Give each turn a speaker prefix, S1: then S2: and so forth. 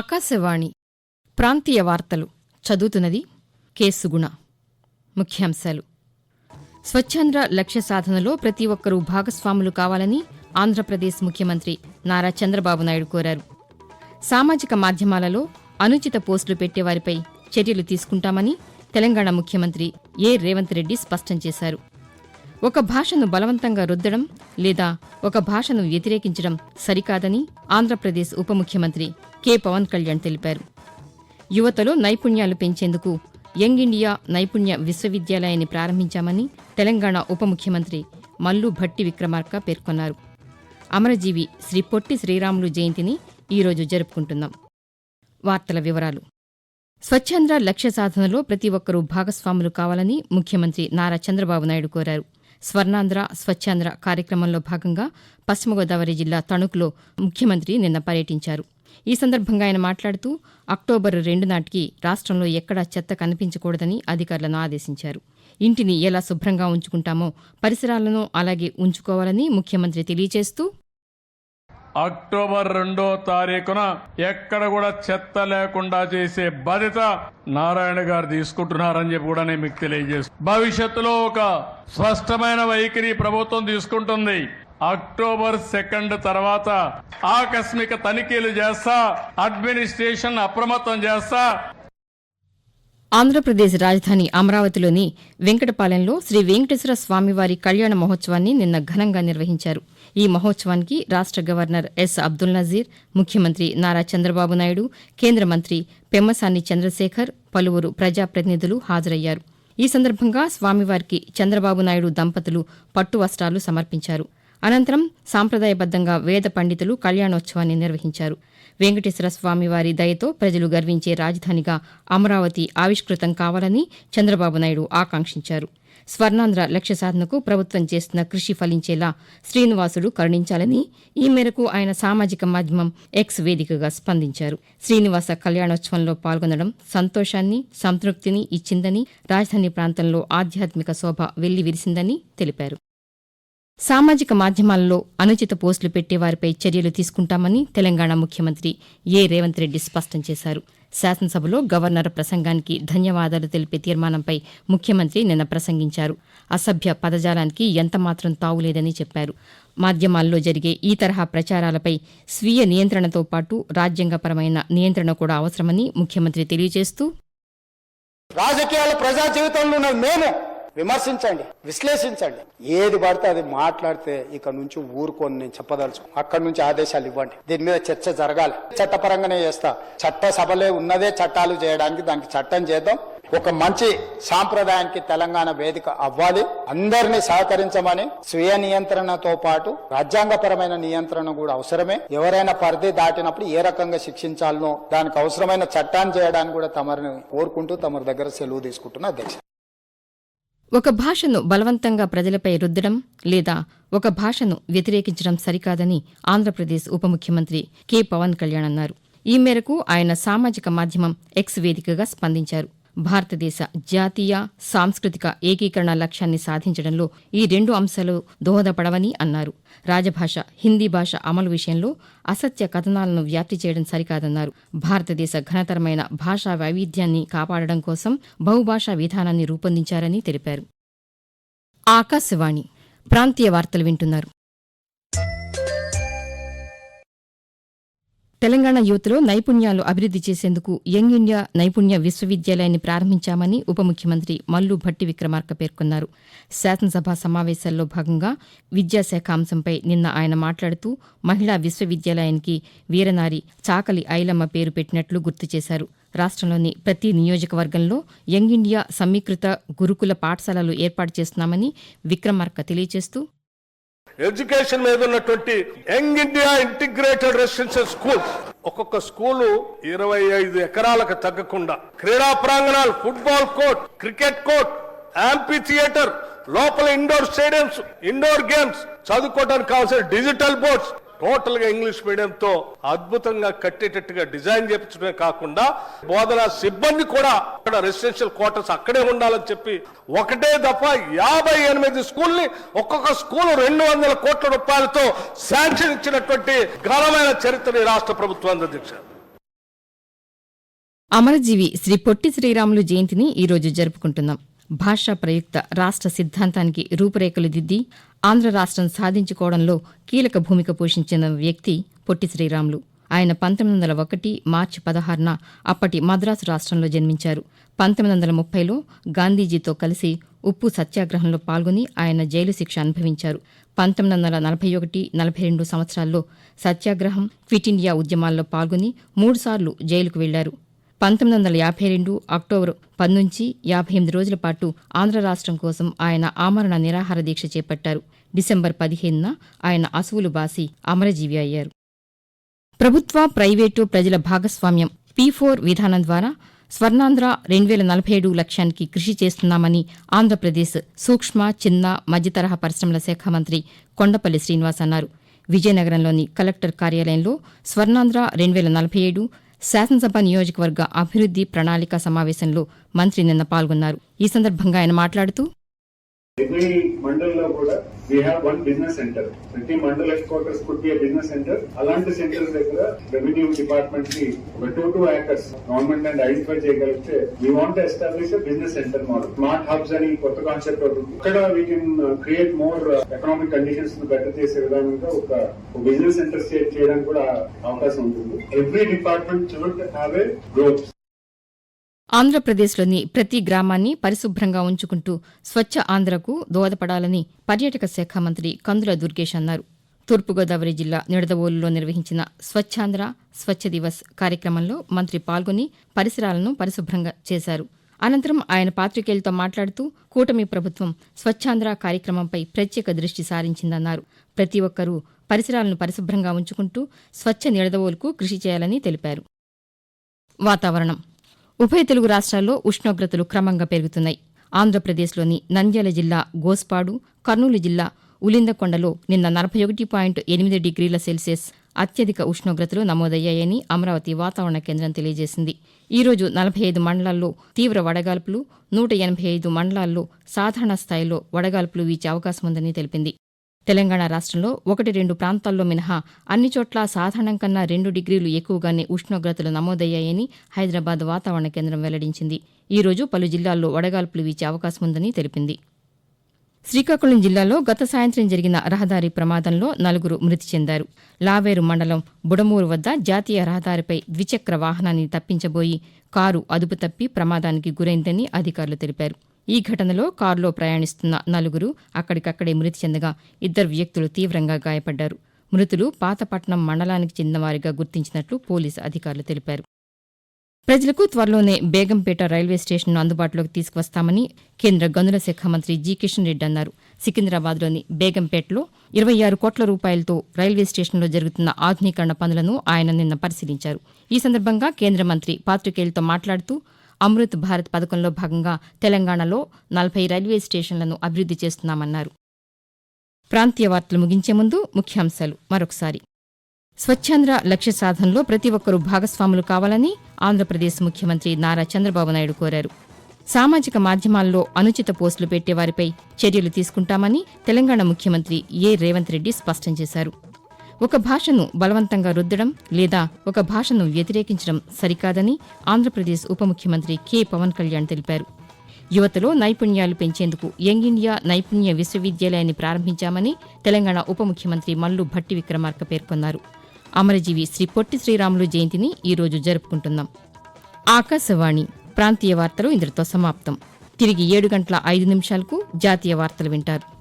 S1: ఆకాశవాణి ప్రాంతీయ వార్తలు చదువుతున్నది కేసుగుణ. ముఖ్యాంశాలు. స్వచ్ఛాంధ్ర లక్ష్య సాధనలో ప్రతి ఒక్కరూ భాగస్వాములు కావాలని ఆంధ్రప్రదేశ్ ముఖ్యమంత్రి నారా చంద్రబాబు నాయుడు కోరారు. సామాజిక మాధ్యమాలలో అనుచిత పోస్టులు పెట్టేవారిపై చర్యలు తీసుకుంటామని తెలంగాణ ముఖ్యమంత్రి ఏ రేవంత్ రెడ్డి స్పష్టం చేశారు. ఒక భాషను బలవంతంగా రుద్దడం లేదా ఒక భాషను వ్యతిరేకించడం సరికాదని ఆంధ్రప్రదేశ్ ఉప ముఖ్యమంత్రి కె. పవన్ కళ్యాణ్ తెలిపారు. యువతలో నైపుణ్యాలు పెంచేందుకు యంగ్ ఇండియా నైపుణ్య విశ్వవిద్యాలయాన్ని ప్రారంభించామని తెలంగాణ ఉప ముఖ్యమంత్రి మల్లు భట్టి విక్రమార్క పేర్కొన్నారు. అమరజీవి శ్రీ పొట్టి శ్రీరాములు జయంతిని ఈరోజు జరుపుకుంటున్నాం. వార్తల వివరాలు. స్వచ్ఛాంధ్ర లక్ష్య సాధనలో ప్రతి ఒక్కరూ భాగస్వాములు కావాలని ముఖ్యమంత్రి నారా చంద్రబాబు నాయుడు కోరారు. స్వర్ణాంధ్ర స్వచ్ఛాంధ్ర కార్యక్రమంలో భాగంగా పశ్చిమ గోదావరి జిల్లా తణుకులో ముఖ్యమంత్రి నిన్న పర్యటించారు. ఈ సందర్భంగా ఆయన మాట్లాడుతూ అక్టోబర్ రెండు నాటికి రాష్ట్రంలో ఎక్కడా చెత్త కనిపించకూడదని అధికారులను ఆదేశించారు. ఇంటిని ఎలా శుభ్రంగా ఉంచుకుంటామో పరిసరాలను అలాగే ఉంచుకోవాలని ముఖ్యమంత్రి తెలియజేస్తూ
S2: అక్టోబర్ రెండో తారీఖున ఎక్కడ కూడా చెత్త లేకుండా చేసే బాధ్యత నారాయణ గారు తీసుకుంటున్నారని చెప్పి కూడా నేను మీకు తెలియజేస్తాను భవిష్యత్తులో ఒక స్పష్టమైన వైఖరి ప్రభుత్వం తీసుకుంటుంది. అక్టోబర్ సెకండ్ తర్వాత ఆకస్మిక తనిఖీలు చేస్తా అడ్మినిస్ట్రేషన్ అప్రమత్తం చేస్తా.
S1: ఆంధ్రప్రదేశ్ రాజధాని అమరావతిలోని వెంకటపాలెంలో శ్రీ వెంకటేశ్వర స్వామివారి కళ్యాణ మహోత్సవాన్ని నిన్న ఘనంగా నిర్వహించారు. ఈ మహోత్సవానికి రాష్ట గవర్నర్ ఎస్. అబ్దుల్ నజీర్ ముఖ్యమంత్రి నారా చంద్రబాబు నాయుడు కేంద్ర మంత్రి పెమ్మసాని చంద్రశేఖర్ పలువురు ప్రజాప్రతినిధులు హాజరయ్యారు. ఈ సందర్భంగా స్వామివారికి చంద్రబాబు నాయుడు దంపతులు పట్టు వస్త్రాలు సమర్పించారు. అనంతరం సాంప్రదాయబద్దంగా వేద పండితులు కళ్యాణోత్సవాన్ని నిర్వహించారు. వెంకటేశ్వర స్వామివారి దయతో ప్రజలు గర్వించే రాజధానిగా అమరావతి ఆవిష్కృతం కావాలని చంద్రబాబు నాయుడు ఆకాంక్షించారు. స్వర్ణాంధ్ర లక్ష్య సాధనకు ప్రభుత్వం చేస్తున్న కృషి ఫలించేలా శ్రీనివాసుడు కరుణించాలని ఈ మేరకు ఆయన సామాజిక మాధ్యమం ఎక్స్ వేదికగా స్పందించారు. శ్రీనివాస కళ్యాణోత్సవంలో పాల్గొనడం సంతోషాన్ని సంతృప్తిని ఇచ్చిందని రాజధాని ప్రాంతంలో ఆధ్యాత్మిక శోభ వెల్లివిరిసిందని తెలిపారు. సామాజిక మాధ్యమాలలో అనుచిత పోస్టులు పెట్టేవారిపై చర్యలు తీసుకుంటామని తెలంగాణ ముఖ్యమంత్రి ఏ రేవంత్ రెడ్డి స్పష్టం చేశారు. శాసనసభలో గవర్నర్ ప్రసంగానికి ధన్యవాదాలు తెలిపే తీర్మానంపై ముఖ్యమంత్రి నిన్న ప్రసంగించారు. అసభ్య పదజాలానికి ఎంతమాత్రం తావులేదని చెప్పారు. మాధ్యమాల్లో జరిగే ఈ తరహా ప్రచారాలపై స్వీయ నియంత్రణతో పాటు రాజ్యాంగపరమైన నియంత్రణ కూడా అవసరమని ముఖ్యమంత్రి తెలియజేస్తూ
S3: రాజకీయాలు ప్రజా జీవితంలో మేము. విమర్శించండి విశ్లేషించండి. ఏది పడితే అది మాట్లాడితే ఇక్కడ నుంచి ఊరుకొని నేను చెప్పదలుచు అక్కడి నుంచి ఆదేశాలు ఇవ్వండి. దీని మీద చర్చ జరగాలి. చట్టపరంగానే చేస్తా. చట్ట సభలే ఉన్నదే చట్టాలు చేయడానికి దానికి చట్టం చేద్దాం. ఒక మంచి సాంప్రదాయానికి తెలంగాణ వేదిక అవ్వాలి. అందరినీ సహకరించమని స్వీయ నియంత్రణతో పాటు రాజ్యాంగపరమైన నియంత్రణ కూడా అవసరమే. ఎవరైనా పరిధి దాటినప్పుడు ఏ రకంగా శిక్షించాలనో దానికి అవసరమైన చట్టాన్ని చేయడానికి కూడా తమరిని కోరుకుంటూ తమరి దగ్గర సెలవు తీసుకుంటున్న అధ్యక్ష.
S1: ఒక భాషను బలవంతంగా ప్రజలపై రుద్దడం లేదా ఒక భాషను వ్యతిరేకించడం సరికాదని ఆంధ్రప్రదేశ్ ఉప ముఖ్యమంత్రి కె. పవన్ కళ్యాణ్ అన్నారు. ఈ మేరకు ఆయన సామాజిక మాధ్యమం ఎక్స్ వేదికగా స్పందించారు. భారతదేశ జాతీయ సాంస్కృతిక ఏకీకరణ లక్ష్యాన్ని సాధించడంలో ఈ రెండు అంశాలు దోహదపడవని అన్నారు. రాజభాష హిందీ భాష అమలు విషయంలో అసత్య కథనాలను వ్యాప్తి చేయడం సరికాదన్నారు. భారతదేశ ఘనతరమైన భాషా వైవిధ్యాన్ని కాపాడడం కోసం బహుభాషా విధానాన్ని రూపొందించారని తెలిపారు. ఆకాశవాణి ప్రాంతీయ వార్తలు వింటున్నారు. తెలంగాణ యువతలో నైపుణ్యాలు అభివృద్ది చేసేందుకు యంగ్ ఇండియా నైపుణ్య విశ్వవిద్యాలయాన్ని ప్రారంభించామని ఉప ముఖ్యమంత్రి మల్లు భట్టి విక్రమార్క పేర్కొన్నారు. శాసనసభ సమావేశాల్లో భాగంగా విద్యాశాఖ అంశంపై నిన్న ఆయన మాట్లాడుతూ మహిళా విశ్వవిద్యాలయానికి వీరనారి చాకలి ఐలమ్మ పేరు పెట్టినట్లు గుర్తు చేశారు. రాష్ట్రంలోని ప్రతి నియోజకవర్గంలో యంగ్ ఇండియా సమీకృత గురుకుల పాఠశాలలు ఏర్పాటు చేస్తున్నామని విక్రమార్క తెలియజేస్తూ
S4: ఎడ్యుకేషన్ మీద ఉన్నటువంటి young India integrated residential schools ఒక్కొక్క స్కూలు ఇరవై ఐదు ఎకరాలకు తగ్గకుండా క్రీడా ప్రాంగణాలు football court cricket court amphitheatre లోపల ఇండోర్ స్టేడియంస్ ఇండోర్ గేమ్స్ చదువుకోవడానికి కావాల్సిన డిజిటల్ బోర్డ్స్ టోటల్గా ఇంగ్లీష్ మీడియంతో అద్భుతంగా కట్టేటట్టుగా డిజైన్ చేపించడమే కాకుండా బోధన సిబ్బంది కూడా అక్కడ రెసిడెన్షియల్ క్వార్టర్స్ అక్కడే ఉండాలని చెప్పి ఒకటే దఫా యాభై ఎనిమిది స్కూల్ని ఒక్కొక్క స్కూల్ రెండు వందల కోట్ల రూపాయలతో శాంక్షన్ ఇచ్చినటువంటి ఘనమైన చరిత్ర రాష్ట్ర ప్రభుత్వం అధ్యక్ష
S1: అమరజీవి శ్రీ పొట్టి శ్రీరాములు జయంతిని ఈరోజు జరుపుకుంటున్నాం. భాషా ప్రయుక్త రాష్ట్ర సిద్ధాంతానికి రూపురేఖలు దిద్ది ఆంధ్ర రాష్ట్రం సాధించుకోవడంలో కీలక భూమిక పోషించిన వ్యక్తి పొట్టి శ్రీరాములు. ఆయన పంతొమ్మిది వందల ఒకటి మార్చి పదహారున అప్పటి మద్రాసు రాష్ట్రంలో జన్మించారు. పంతొమ్మిది వందల ముప్పైలో గాంధీజీతో కలిసి ఉప్పు సత్యాగ్రహంలో పాల్గొని ఆయన జైలు శిక్ష అనుభవించారు. పంతొమ్మిది వందల నలభై ఒకటి నలభై రెండు సంవత్సరాల్లో సత్యాగ్రహం క్విట్ ఇండియా ఉద్యమాల్లో పాల్గొని మూడుసార్లు జైలుకు వెళ్ళారు. పంతొమ్మిది వందల యాభై రెండు అక్టోబర్ పది నుంచి యాభై ఎనిమిది రోజుల పాటు ఆంధ్ర రాష్ట్రం కోసం ఆయన ఆమరణ నిరాహార దీక్ష చేపట్టారు. డిసెంబర్ పదిహేనున ఆయన అసువులు బాసి అమరజీవి అయ్యారు. ప్రభుత్వ ప్రైవేటు ప్రజల భాగస్వామ్యం పీ ఫోర్ విధానం ద్వారా స్వర్ణాంధ్ర రెండు వేల నలభై ఏడు లక్ష్యానికి కృషి చేస్తున్నామని ఆంధ్రప్రదేశ్ సూక్ష్మ చిన్న మధ్యతరహా పరిశ్రమల శాఖ మంత్రి కొండపల్లి శ్రీనివాస్ అన్నారు. విజయనగరంలోని కలెక్టర్ కార్యాలయంలో స్వర్ణాంధ్ర రెండు వేల నలభై ఏడు శాసనసభ నియోజకవర్గ అభివృద్ది ప్రణాళిక సమావేశంలో మంత్రి నిన్న పాల్గొన్నారు. ఈ సందర్భంగా ఆయన మాట్లాడుతూ
S5: ఎవ్రీ మండల్లో కూడా we have one business centre ప్రతి mandal headquarters could be business centre అలాంటి సెంటర్స్ దగ్గర రెవెన్యూ డిపార్ట్మెంట్కి ఒక two two acres government and identify చేయగలిగితే we want establish business centre model smart hubs అని కొత్త కాన్సెప్ట్ అవుతుంది ఇక్కడ we can create more economic కండిషన్స్ను better చేసే విధానంగా ఒక బిజినెస్ సెంటర్ చేయడానికి కూడా అవకాశం ఉంటుంది. Every department should have a growth
S1: ఆంధ్రప్రదేశ్లోని ప్రతి గ్రామాన్ని పరిశుభ్రంగా ఉంచుకుంటూ స్వచ్ఛ ఆంధ్రకు దోహదపడాలని పర్యాటక శాఖ మంత్రి కందుల దుర్గేష్ అన్నారు. తూర్పుగోదావరి జిల్లా నిడదవోలులో నిర్వహించిన స్వచ్ఛాంధ్ర స్వచ్ఛ దివస్ కార్యక్రమంలో మంత్రి పాల్గొని పరిసరాలను పరిశుభ్రంగా చేశారు. అనంతరం ఆయన పాతికేయులతో మాట్లాడుతూ కూటమి ప్రభుత్వం స్వచ్ఛాంధ్ర కార్యక్రమంపై ప్రత్యేక దృష్టి సారించిందన్నారు. ప్రతి ఒక్కరూ పరిసరాలను పరిశుభ్రంగా ఉంచుకుంటూ స్వచ్ఛ నిడదవోలుకు కృషి చేయాలని తెలిపారు. వాతావరణం. ఉభయ తెలుగు రాష్ట్రాల్లో ఉష్ణోగ్రతలు క్రమంగా పెరుగుతున్నాయి. ఆంధ్రప్రదేశ్లోని నంద్యాల జిల్లా గోస్పాడు కర్నూలు జిల్లా ఉలిందకొండలో నిన్న నలభై ఒకటి పాయింట్ ఎనిమిది డిగ్రీల సెల్సియస్ అత్యధిక ఉష్ణోగ్రతలు నమోదయ్యాయని అమరావతి వాతావరణ కేంద్రం తెలియజేసింది. ఈ రోజు నలభై ఐదు మండలాల్లో తీవ్ర వడగాల్పులు నూట ఎనభై ఐదు మండలాల్లో సాధారణ స్థాయిలో వడగాల్పులు వీచే అవకాశం ఉందని తెలిపింది. తెలంగాణ రాష్ట్రంలో ఒకటి రెండు ప్రాంతాల్లో మినహా అన్ని చోట్ల సాధారణం కన్నా రెండు డిగ్రీలు ఎక్కువగానే ఉష్ణోగ్రతలు నమోదయ్యాయని హైదరాబాద్ వాతావరణ కేంద్రం వెల్లడించింది. ఈ రోజు పలు జిల్లాల్లో వడగాల్పులు వీచే అవకాశం ఉందని తెలిపింది. శ్రీకాకుళం జిల్లాలో గత సాయంత్రం జరిగిన రహదారి ప్రమాదంలో నలుగురు మృతి చెందారు. లావేరు మండలం బుడమూరు వద్ద జాతీయ రహదారిపై ద్విచక్ర వాహనాన్ని తప్పించబోయి కారు అదుపు తప్పి ప్రమాదానికి గురైందని అధికారులు తెలిపారు. ఈ ఘటనలో కారులో ప్రయాణిస్తున్న నలుగురు అక్కడికక్కడే మృతి చెందగా ఇద్దరు వ్యక్తులు తీవ్రంగా గాయపడ్డారు. మృతులు పాతపట్నం మండలానికి చెందినవారిగా గుర్తించినట్లు పోలీసు అధికారులు తెలిపారు. ప్రజలకు త్వరలోనే బేగంపేట రైల్వే స్టేషన్ను అందుబాటులోకి తీసుకువస్తామని కేంద్ర గనుల శాఖ మంత్రి జి. కిషన్ రెడ్డి అన్నారు. సికింద్రాబాద్లోని బేగంపేటలో ఇరవై ఆరు కోట్ల రూపాయలతో రైల్వే స్టేషన్లో జరుగుతున్న ఆధునీకరణ పనులను ఆయన నిన్న పరిశీలించారు. ఈ సందర్భంగా కేంద్ర మంత్రి పాతికేయులతో మాట్లాడుతూ అమృత్ భారత్ పథకంలో భాగంగా తెలంగాణలో నలభై రైల్వే స్టేషన్లను అభివృద్ది చేస్తున్నామన్నారు. ప్రాంతీయ వార్తలు ముగించే ముందు ముఖ్యాంశాలు మరొకసారి. స్వచ్ఛాంధ్ర లక్ష్య సాధనలో ప్రతి ఒక్కరూ భాగస్వాములు కావాలని ఆంధ్రప్రదేశ్ ముఖ్యమంత్రి నారా చంద్రబాబు నాయుడు కోరారు. సామాజిక మాధ్యమాల్లో అనుచిత పోస్టులు పెట్టే వారిపై చర్యలు తీసుకుంటామని తెలంగాణ ముఖ్యమంత్రి ఏ రేవంత్ రెడ్డి స్పష్టం చేశారు. ఒక భాషను బలవంతంగా రుద్దడం లేదా ఒక భాషను వ్యతిరేకించడం సరికాదని ఆంధ్రప్రదేశ్ ఉప ముఖ్యమంత్రి కె. పవన్ కళ్యాణ్ తెలిపారు. యువతలో నైపుణ్యాలు పెంచేందుకు యంగ్ ఇండియా నైపుణ్య విశ్వవిద్యాలయాన్ని ప్రారంభించామని తెలంగాణ ఉప ముఖ్యమంత్రి మల్లు భట్టి విక్రమార్క పేర్కొన్నారు. అమరజీవి శ్రీ పొట్టి శ్రీరాములు జయంతిని ఈరోజు జరుపుకుంటున్నాం. ఆకాశవాణి ప్రాంతీయ వార్తలు ఇందులో సమాప్తం. తిరిగి ఏడు గంటల ఐదు నిమిషాలకు జాతీయ వార్తలు వింటారు.